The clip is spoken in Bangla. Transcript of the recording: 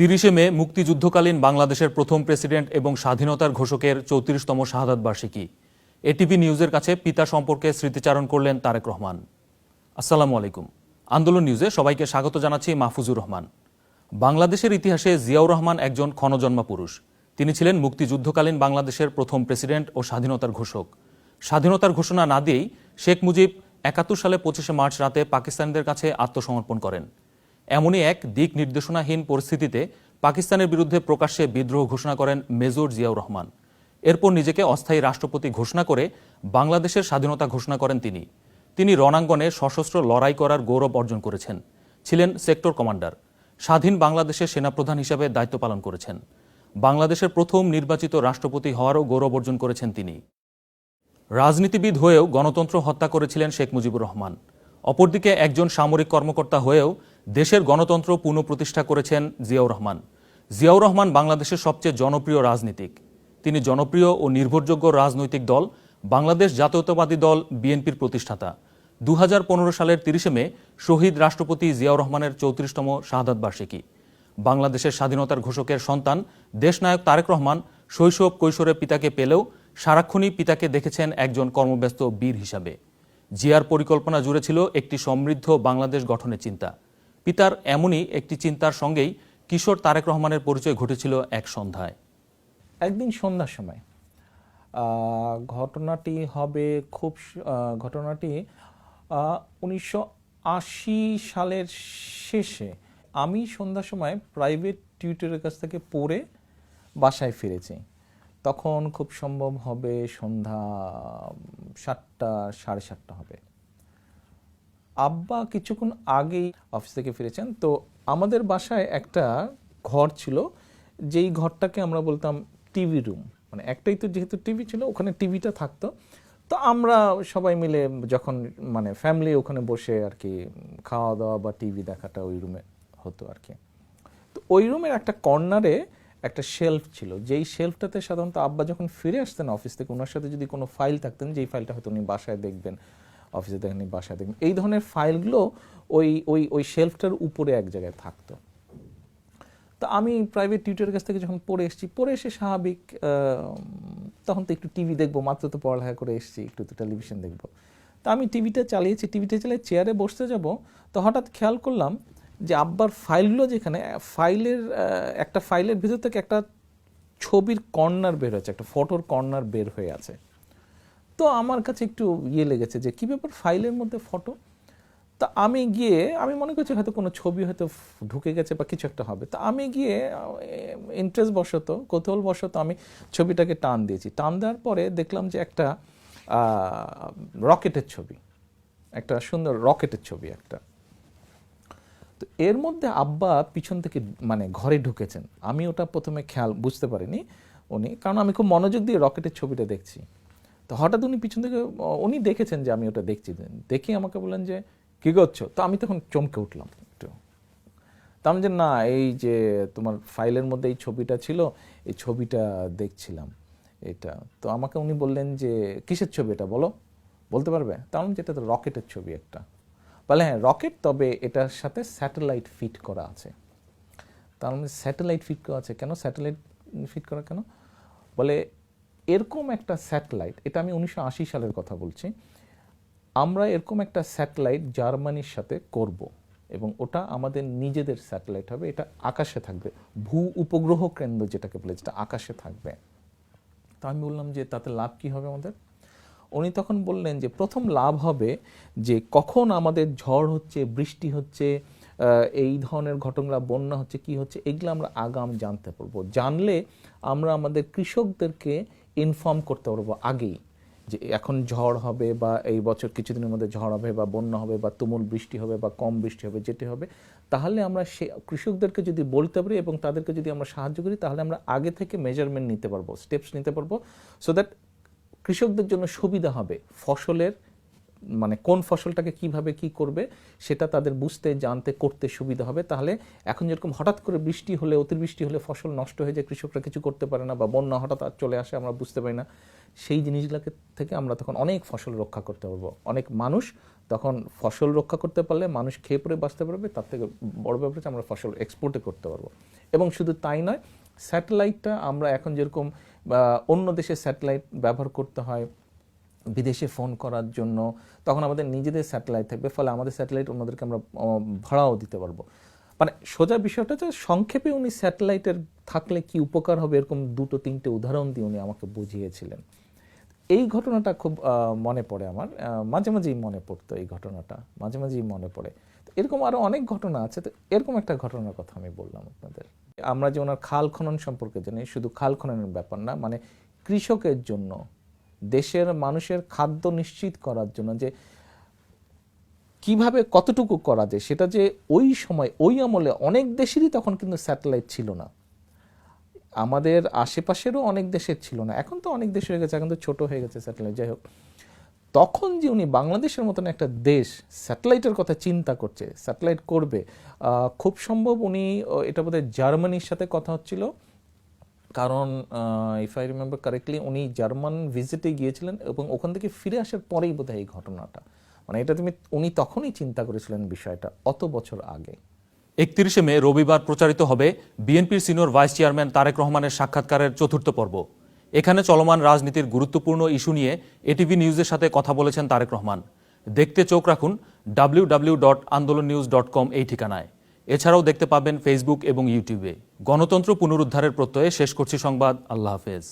তিরিশে মে মুক্তিযুদ্ধকালীন বাংলাদেশের প্রথম প্রেসিডেন্ট এবং স্বাধীনতার ঘোষকের চৌত্রিশতম শাহাদাত বার্ষিকী। এটিভি নিউজের কাছে পিতা সম্পর্কে স্মৃতিচারণ করলেন তারেক রহমান। আসসালামু আলাইকুম। আন্দোলন নিউজে সবাইকে স্বাগত জানাচ্ছি মাহফুজুর রহমান। বাংলাদেশের ইতিহাসে জিয়াউর রহমান একজন ক্ষণজন্মা পুরুষ। তিনি ছিলেন মুক্তিযুদ্ধকালীন বাংলাদেশের প্রথম প্রেসিডেন্ট ও স্বাধীনতার ঘোষক। স্বাধীনতার ঘোষণা না দিয়েই শেখ মুজিব একাত্তর সালে পঁচিশে মার্চ রাতে পাকিস্তানিদের কাছে আত্মসমর্পণ করেন। এমনই এক দিক নির্দেশনাহীন পরিস্থিতিতে পাকিস্তানের বিরুদ্ধে প্রকাশ্যে বিদ্রোহ ঘোষণা করেন মেজর জিয়াউর রহমান। এরপর নিজেকে অস্থায়ী রাষ্ট্রপতি ঘোষণা করে বাংলাদেশের স্বাধীনতা ঘোষণা করেন তিনি। তিনি রণাঙ্গনে সশস্ত্র লড়াই করার গৌরব অর্জন করেছেন। ছিলেন সেক্টর কমান্ডার। স্বাধীন বাংলাদেশের সেনাপ্রধান হিসেবে দায়িত্ব পালন করেছেন। বাংলাদেশের প্রথম নির্বাচিত রাষ্ট্রপতি হওয়ারও গৌরব অর্জন করেছেন তিনি। রাজনীতিবিদ হয়েও গণতন্ত্র হত্যা করেছিলেন শেখ মুজিবুর রহমান। অপরদিকে একজন সামরিক কর্মকর্তা হয়েও দেশের গণতন্ত্র পুনঃপ্রতিষ্ঠা করেছেন জিয়াউর রহমান। জিয়াউর রহমান বাংলাদেশের সবচেয়ে জনপ্রিয় রাজনীতিক। তিনি জনপ্রিয় ও নির্ভরযোগ্য রাজনৈতিক দল বাংলাদেশ জাতীয়তাবাদী দল বিএনপির প্রতিষ্ঠাতা। দু হাজার পনেরো সালের তিরিশে মে শহীদ রাষ্ট্রপতি জিয়াউর রহমানের চৌত্রিশতম শাহাদাত বার্ষিকী। বাংলাদেশের স্বাধীনতার ঘোষকের সন্তান দেশনায়ক তারেক রহমান শৈশব কৈশোরে পিতাকে পেলেও সারাক্ষণই পিতাকে দেখেছেন একজন কর্মব্যস্ত বীর হিসাবে। জিয়ার পরিকল্পনা জুড়ে ছিল একটি সমৃদ্ধ বাংলাদেশ গঠনের চিন্তা। পিতার এমনই একটি চিন্তার সঙ্গেই কিশোর তারেক রহমানের পরিচয় ঘটেছিল এক সন্ধ্যায়। একদিন সন্ধ্যার সময় ঘটনাটি হবে খুব ঘটনাটি উনিশশো আশি সালের শেষে আমি সন্ধ্যার সময় প্রাইভেট টিউটরের কাছ থেকে পড়ে বাসায় ফিরেছি। তখন খুব সম্ভব হবে সন্ধ্যা সাতটা, সাড়ে সাতটা হবে। আব্বা কিছুক্ষণ আগেই অফিস থেকে ফিরেছেন। তো আমাদের বাসায় একটা ঘর ছিল, যেই ঘরটাকে আমরা বলতাম টিভি রুম মানে একটাই তো যেহেতু টিভি ছিল, ওখানে টিভিটা থাকতো। তো আমরা সবাই মিলে যখন মানে ফ্যামিলি ওখানে বসে আর কি খাওয়া দাওয়া বা টিভি দেখাটা ওই রুমে হতো আর কি। তো ওই রুমের একটা কর্নারে একটা শেলফ ছিল। যেই শেলফটাতে সাধারণত আব্বা যখন ফিরে আসতেন অফিস থেকে, ওনার সাথে যদি কোনো ফাইল থাকতেন, যেই ফাইলটা হয়তো উনি বাসায় দেখবেন অফিসে দেখেন বাসায় দেখবেন এই ধরনের ফাইলগুলো ওই ওই ওই শেলফটার উপরে এক জায়গায় থাকতো। তো আমি প্রাইভেট টিউটরের কাছ থেকে যখন পড়ে এসেছি, পড়ে এসে স্বাভাবিক তখন তো একটু টিভি দেখব, মাত্র তো পড়ালেখা করে এসেছি, একটু তো টেলিভিশন দেখব। তো আমি টিভিটা চালিয়েছি টিভিটা চালিয়ে চেয়ারে বসতে যাব, তো হঠাৎ খেয়াল করলাম যে আব্বার ফাইলগুলো যেখানে, ফাইলের একটা ফাইলের ভিতর থেকে একটা ছবির কর্নার বের হয়েছে, একটা ফটোর কর্নার বের হয়ে আছে। তো আমার কাছে একটু ইয়ে লেগেছে যে, কী ব্যাপার ফাইলের মধ্যে ফটো? তা আমি গিয়ে, আমি মনে করছি হয়তো কোনো ছবি হয়তো ঢুকে গেছে বা কিছু একটা হবে। তা আমি গিয়ে ইন্টারেস্ট বশত কৌতূহল বশত আমি ছবিটাকে টান দিয়েছি। টান দেওয়ার পরে দেখলাম যে একটা রকেটের ছবি, একটা সুন্দর রকেটের ছবি একটা। তো এর মধ্যে আব্বা পিছন থেকে মানে ঘরে ঢুকেছেন। আমি ওটা প্রথমে খেয়াল, বুঝতে পারিনি উনি, কারণ আমি খুব মনোযোগ দিয়ে রকেটের ছবিটা দেখছি। তো হঠাৎ উনি পিছন থেকে উনি দেখেছেন যে আমি ওটা দেখছি। দেখি আমাকে বললেন যে, কী করছ তো আমি তখন চমকে উঠলাম একটু। তা আমি যে না, এই যে তোমার ফাইলের মধ্যে এই ছবিটা ছিল, এই ছবিটা দেখছিলাম, এটা। তো আমাকে উনি বললেন যে, কিসের ছবি এটা বলো? বলতে পারবে? তাহলে যেটা তো রকেটের ছবি একটা। বলে হ্যাঁ রকেট, তবে এটার সাথে স্যাটেলাইট ফিট করা আছে। তার মানে স্যাটেলাইট ফিট করা আছে কেন? স্যাটেলাইট ফিট করা কেন? বলে এরকম একটা স্যাটেলাইট, এটা আমি উনিশশো আশি সালের কথা বলছি, আমরা এরকম একটা স্যাটেলাইট জার্মানির সাথে করব এবং ওটা আমাদের নিজেদের স্যাটেলাইট হবে, এটা আকাশে থাকবে, ভূ উপগ্রহ কেন্দ্র যেটাকে বলে, যেটা আকাশে থাকবে। তো আমি বললাম যে তাতে লাভ কি হবে আমাদের? উনি তখন বললেন যে প্রথম লাভ হবে যে কখন আমাদের ঝড় হচ্ছে, বৃষ্টি হচ্ছে এই ধরনের ঘটনা, বন্যা হচ্ছে, কি হচ্ছে, এগুলো আমরা আগাম জানতে পারব। জানলে আমরা আমাদের কৃষকদেরকে ইনফর্ম করতে পারব আগেই যে এখন ঝড় হবে বা এই বছর কিছুদিনের মধ্যে ঝড় হবে বা বন্যা হবে বা তুমুল বৃষ্টি হবে বা কম বৃষ্টি হবে, যেটি হবে, তাহলে আমরা সে কৃষকদেরকে যদি বলতে পারি এবং তাদেরকে যদি আমরা সাহায্য করি, তাহলে আমরা আগে থেকে মেজারমেন্ট নিতে পারব স্টেপস নিতে পারব সো দ্যাট কৃষকদের জন্য সুবিধা হবে ফসলের মানে কোন ফসলটাকে কীভাবে কি করবে সেটা তাদের বুঝতে, জানতে, করতে সুবিধা হবে। তাহলে এখন যেরকম হঠাৎ করে বৃষ্টি হলে, অতিবৃষ্টি হলে ফসল নষ্ট হয়ে যায়, কৃষকরা কিছু করতে পারে না বা বন্যা হঠাৎ আর চলে আসে, আমরা বুঝতে পারি না, সেই জিনিসগুলোকে থেকে আমরা তখন অনেক ফসল রক্ষা করতে পারব। অনেক মানুষ তখন ফসল রক্ষা করতে পারলে, মানুষ খেয়ে পরে বাঁচতে পারবে, তার থেকে বড় ব্যাপার আমরা ফসল এক্সপোর্টে করতে পারব। এবং শুধু তাই নয় স্যাটেলাইটটা আমরা এখন যেরকম অন্য দেশে স্যাটেলাইট ব্যবহার করতে হয় বিদেশে ফোন করার জন্য, তখন আমাদের নিজেদের স্যাটেলাইট থাকবে, ফলে আমাদের স্যাটেলাইট অন্যদেরকে আমরা ভাড়াও দিতে পারব। মানে সোজা বিষয়টা হচ্ছে, সংক্ষেপে উনি স্যাটেলাইটের থাকলে কি উপকার হবে, এরকম দুটো, তিনটে উদাহরণ দিয়ে উনি আমাকে বুঝিয়েছিলেন। এই ঘটনাটা খুব মনে পড়ে আমার মাঝে মাঝেই মনে পড়তো এই ঘটনাটা, মাঝে মাঝেই মনে পড়ে। তো এরকম আরও অনেক ঘটনা আছে, তো এরকম একটা ঘটনার কথা আমি বললাম আপনাদের। আমরা যে ওনার খাল খনন সম্পর্কে জানি, শুধু খাল খননের ব্যাপার না মানে কৃষকের জন্য দেশের মানুষের খাদ্য নিশ্চিত করার জন্য যে কীভাবে কতটুকু করা যায়, সেটা যে ওই সময়, ওই আমলে অনেক দেশেরই তখন কিন্তু স্যাটেলাইট ছিল না। আমাদের আশেপাশেরও অনেক দেশের ছিল না। এখন তো অনেক দেশ হয়ে গেছে, এখন তো ছোট হয়ে গেছে স্যাটেলাইট। যাই হোক, তখন যে উনি বাংলাদেশের মতন একটা দেশ স্যাটেলাইটের কথা চিন্তা করছে, স্যাটেলাইট করবে খুব সম্ভব উনি এটা বোধহয় জার্মানির সাথে কথা হচ্ছিল। কারণ ইফ আই রিমেম্বার কারেক্টলি উনি জার্মান ভিজিটে গিয়েছিলেন এবং ওখান থেকে ফিরে আসার পরেই বোধহয় এই ঘটনাটা। মানে এটা তুমি, উনি তখনই চিন্তা করেছিলেন বিষয়টা, অত বছর আগে। একত্রিশে মে রবিবার প্রচারিত হবে বিএনপির সিনিয়র ভাইস চেয়ারম্যান তারেক রহমানের সাক্ষাৎকারের চতুর্থ পর্ব। এখানে চলমান রাজনীতির গুরুত্বপূর্ণ ইস্যু নিয়ে এটিভি নিউজের সাথে কথা বলেছেন তারেক রহমান। দেখতে চোখ রাখুন W W dot Andolon news dot com এই ঠিকানায়। এছাড়াও দেখতে পাবেন ফেসবুক এবং ইউটিউবে গণতন্ত্র পুনরুদ্ধারের প্রত্যয়ে শেষ করছি সংবাদ। আল্লাহ হাফেজ।